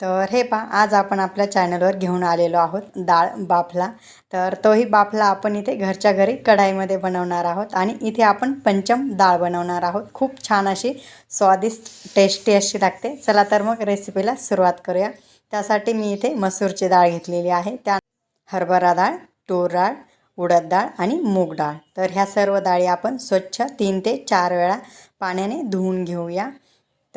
तर हे पहा आज आपण आपल्या चॅनलवर घेऊन आलेलो आहोत डाळ बाफला. तर तोही बाफला आपण इथे घरच्या घरी कढाईमध्ये बनवणार आहोत आणि इथे आपण पंचम डाळ बनवणार आहोत. खूप छान अशी स्वादिष्ट टेस्टी अशी लागते. चला तर मग रेसिपीला सुरुवात करूया. त्यासाठी मी इथे मसूरची डाळ घेतलेली आहे. त्या हरभरा डाळ तूर डाळ उडद डाळ आणि मूग डाळ. तर ह्या सर्व डाळी आपण स्वच्छ तीन ते चार वेळा पाण्याने धुवून घेऊया.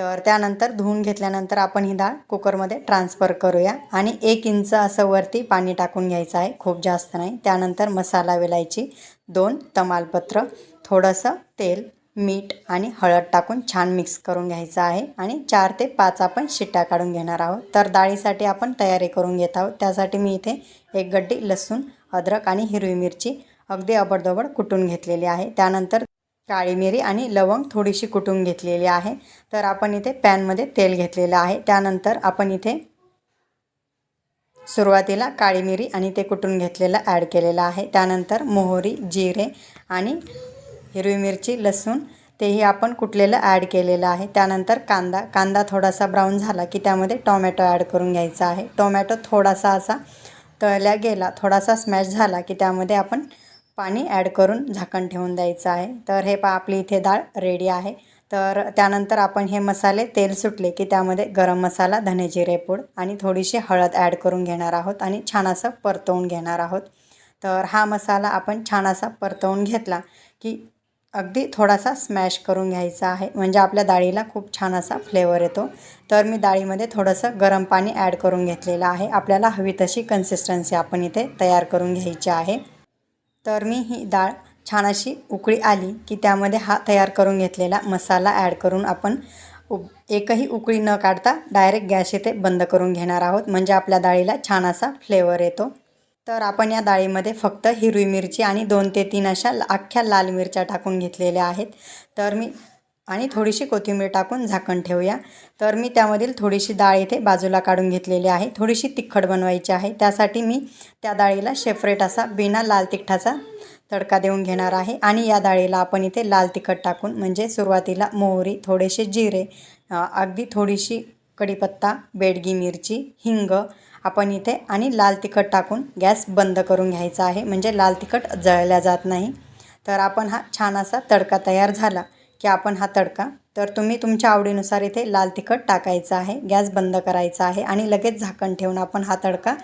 तर त्यानंतर धुवून घेतल्यानंतर आपण ही डाळ कुकरमध्ये ट्रान्सफर करूया. आणि एक इंच असं वरती पाणी टाकून घ्यायचं आहे. खूप जास्त नाही. त्यानंतर मसाला वेलायची दोन तमालपत्र थोडंसं तेल मीठ आणि हळद टाकून छान मिक्स करून घ्यायचं आहे. आणि चार ते पाच आपण शिट्ट्या काढून घेणार आहोत. तर डाळीसाठी आपण तयारी करून घेत आहोत. त्यासाठी मी इथे एक गड्डी लसूण अद्रक आणि हिरवी मिरची अगदी अबडदबड कुटून घेतलेली आहे. त्यानंतर काळी मिरी आणि लवंग थोडीशी कुटून घेतलेली आहे. तर आपण इथे पॅनमध्ये तेल घेतलेलं आहे. त्यानंतर आपण इथे सुरुवातीला काळी मिरी आणि ते कुटून घेतलेलं ॲड केलेलं आहे. त्यानंतर मोहरी जिरे आणि हिरवी मिरची लसूण तेही आपण कुटलेलं ॲड केलेलं आहे. त्यानंतर कांदा. कांदा थोडासा ब्राऊन झाला की त्यामध्ये टोमॅटो ॲड करून घ्यायचा आहे. टोमॅटो थोडासा असा तळल्या गेला थोडासा स्मॅश झाला की त्यामध्ये आपण पाणी ॲड करून झाकण ठेवून द्यायचं आहे. तर हे पा आपली इथे डाळ रेडी आहे. तर त्यानंतर आपण हे मसाले तेल सुटले की त्यामध्ये गरम मसाला धने जिरे पूड आणि थोडीशी हळद ॲड करून घेणार आहोत आणि छान असं परतवून घेणार आहोत. तर हा मसाला आपण छान असा परतवून घेतला की अगदी थोडासा स्मॅश करून घ्यायचा आहे. म्हणजे आपल्या डाळीला खूप छान असा फ्लेवर येतो. तर मी डाळीमध्ये थोडंसं गरम पाणी ॲड करून घेतलेलं आहे. आपल्याला हवी तशी कन्सिस्टन्सी आपण इथे तयार करून घ्यायची आहे. तर मी ही डाळ छान अशी उकळी आली की त्यामध्ये हा तयार करून घेतलेला मसाला ॲड करून आपण उ एकही उकळी न काढता डायरेक्ट गॅस इथे बंद करून घेणार आहोत. म्हणजे आपल्या डाळीला छान असा फ्लेवर येतो. तर आपण या डाळीमध्ये फक्त हिरवी मिरची आणि दोन ते तीन अशा अख्ख्या लाल मिरच्या टाकून घेतलेल्या आहेत. तर मी आणि थोडीशी कोथिंबीर टाकून झाकण ठेवूया. तर मी त्यामधील थोडीशी डाळ इथे बाजूला काढून घेतलेली आहे. थोडीशी तिखट बनवायची आहे. त्यासाठी मी त्या डाळीला शेफरेट असा बिना लाल तिखटाचा तडका देऊन घेणार आहे. आणि या डाळीला आपण इथे लाल तिखट टाकून म्हणजे सुरुवातीला मोहरी थोडेसे जिरे अगदी थोडीशी कढीपत्ता बेडगी मिरची हिंग आपण इथे आणि लाल तिखट टाकून गॅस बंद करून घ्यायचा आहे. म्हणजे लाल तिखट जळल्या जात नाही. तर आपण हा छान असा तडका तयार झाला. की आपण हा तडका. तर तुम्ही तुमच्या आवडीनुसार इथे लाल तिखट टाकायचा आहे गॅस बंद करायचा आहे आणि लगेच झाकण ठेवून आपण हा तडका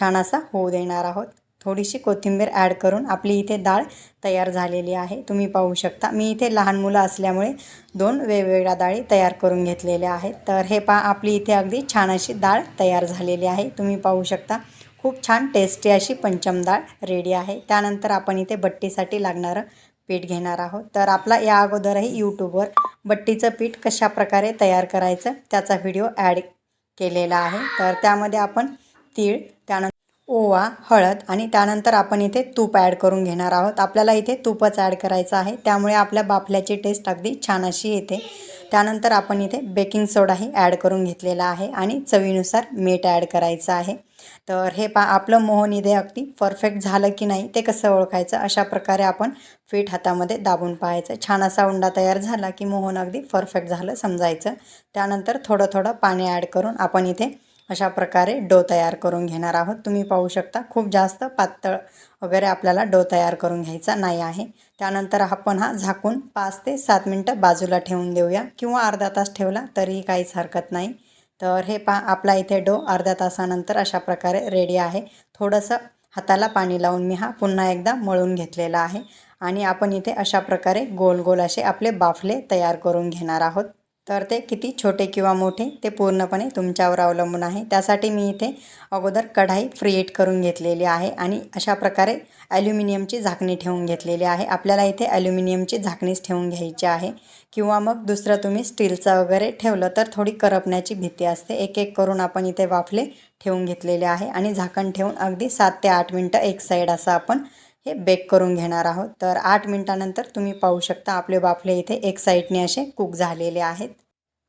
छान असा होऊ देणार आहोत. थोडीशी कोथिंबीर ॲड करून आपली इथे डाळ तयार झालेली आहे. तुम्ही पाहू शकता मी इथे लहान मुलं असल्यामुळे दोन वेगवेगळ्या डाळी तयार करून घेतलेल्या आहेत. तर हे पा आपली इथे अगदी छान अशी डाळ तयार झालेली आहे. तुम्ही पाहू शकता खूप छान टेस्टी अशी पंचम डाळ रेडी आहे. त्यानंतर आपण इथे बट्टीसाठी लागणारं पीठ घेणार आहोत. तर आपला या अगोदरही यूट्यूबवर बट्टीचं पीठ कशा प्रकारे तयार करायचं त्याचा व्हिडिओ ॲड केलेला आहे. तर त्यामध्ये आपण तीळ त्यानंतर ओवा हळद आणि त्यानंतर आपण इथे तूप ॲड करून घेणार आहोत. आपल्याला इथे तूपच ॲड करायचं आहे. त्यामुळे आपल्या बाफल्याची टेस्ट अगदी छान अशी येते. त्यानंतर आपण इथे बेकिंग सोडाही ॲड करून घेतलेला आहे आणि चवीनुसार मीठ ॲड करायचं आहे. तर हे पा आपलं मोहन इथे अगदी परफेक्ट झालं की नाही ते कसं ओळखायचं? अशा प्रकारे आपण पीठ हातामध्ये दाबून पाहायचं. छान असा उंडा तयार झाला की मोहन अगदी परफेक्ट झालं समजायचं. त्यानंतर थोडं थोडं पाणी ॲड करून आपण इथे अशा प्रकारे डो तयार करून घेणार आहोत. तुम्ही पाहू शकता खूप जास्त पातळ वगैरे आपल्याला डो तयार करून घ्यायचा नाही आहे. त्यानंतर आपण हा झाकून पाच ते सात मिनटं बाजूला ठेवून देऊया किंवा अर्धा तास ठेवला तरीही काहीच हरकत नाही. तर हे पा आपला इथे डो अर्ध्या तासानंतर अशा प्रकारे रेडी आहे. थोडंसं हाताला पाणी लावून मी हा पुन्हा एकदा मळून घेतलेला आहे आणि आपण इथे अशा प्रकारे गोल गोल असे आपले बाफले तयार करून घेणार आहोत. तर ते किती छोटे किंवा मोठे ते पूर्णपणे तुमच्यावर अवलंबून आहे. त्यासाठी मी इथे अगोदर कढाई फ्रीएट करून घेतलेली आहे आणि अशा प्रकारे ॲल्युमिनियमची झाकणी ठेवून घेतलेली आहे. आपल्याला इथे ॲल्युमिनियमची झाकणीच ठेवून घ्यायची आहे. किंवा मग दुसरं तुम्ही स्टीलचं वगैरे ठेवलं तर थोडी करपण्याची भीती असते. एक एक करून आपण इथे वाफले ठेवून घेतलेले आहे आणि झाकण ठेवून अगदी सात ते आठ मिनटं एक साईड असं आपण हे बेक करून घेणार आहोत. तर आठ मिनटानंतर तुम्ही पाहू शकता आपले बाफले इथे एक साईडने असे कुक झालेले आहेत.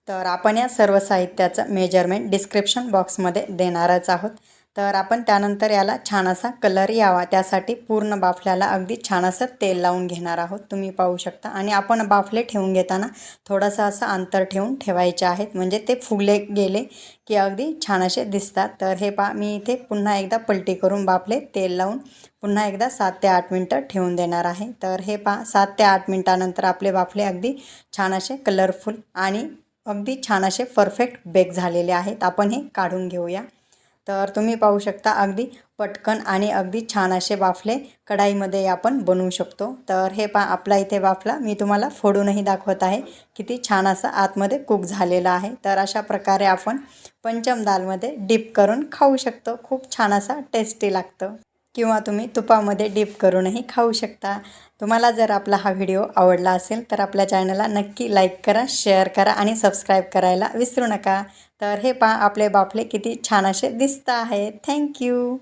तर आपण या सर्व साहित्याचं मेजरमेंट डिस्क्रिप्शन बॉक्समध्ये देणारच आहोत. तर आपण त्यानंतर याला छान असा कलर यावा. त्यासाठी पूर्ण बाफल्याला अगदी छान असं तेल लावून घेणार आहोत. तुम्ही पाहू शकता. आणि आपण बाफले ठेवून घेताना थोडंसं असं अंतर ठेवून ठेवायचे आहेत. म्हणजे ते फुगले गेले की अगदी छान असे दिसतात. तर हे पा मी इथे पुन्हा एकदा पलटी करून बाफले तेल लावून पुन्हा एकदा सात ते आठ मिनटं ठेवून देणार आहे. तर हे पा सात ते आठ मिनटानंतर आपले बाफले अगदी छान असे कलरफुल आणि अगदी छान असे परफेक्ट बेक झालेले आहेत. आपण हे काढून घेऊया. तर तुम्ही पाहू शकता अगदी पटकन आणि अगदी छान असे बाफले कढाईमध्ये आपण बनवू शकतो. तर हे पा आपला इथे बाफला मी तुम्हाला फोडूनही दाखवत आहे किती छान असा आतमध्ये कुक झालेला आहे. तर अशा प्रकारे आपण पंचम दालमध्ये डिप करून खाऊ शकतो. खूप छान असा टेस्टी लागतं. किंवा तुम्ही तुपामध्ये डिप करूनही खाऊ शकता. तुम्हाला जर आपला हा व्हिडिओ आवडला असेल तर आपल्या चॅनलला नक्की लाईक करा शेअर करा आणि सबस्क्राईब करायला विसरू नका. तर हे पहा आपले बाफले किती छान असे दिसत आहेत. थँक्यू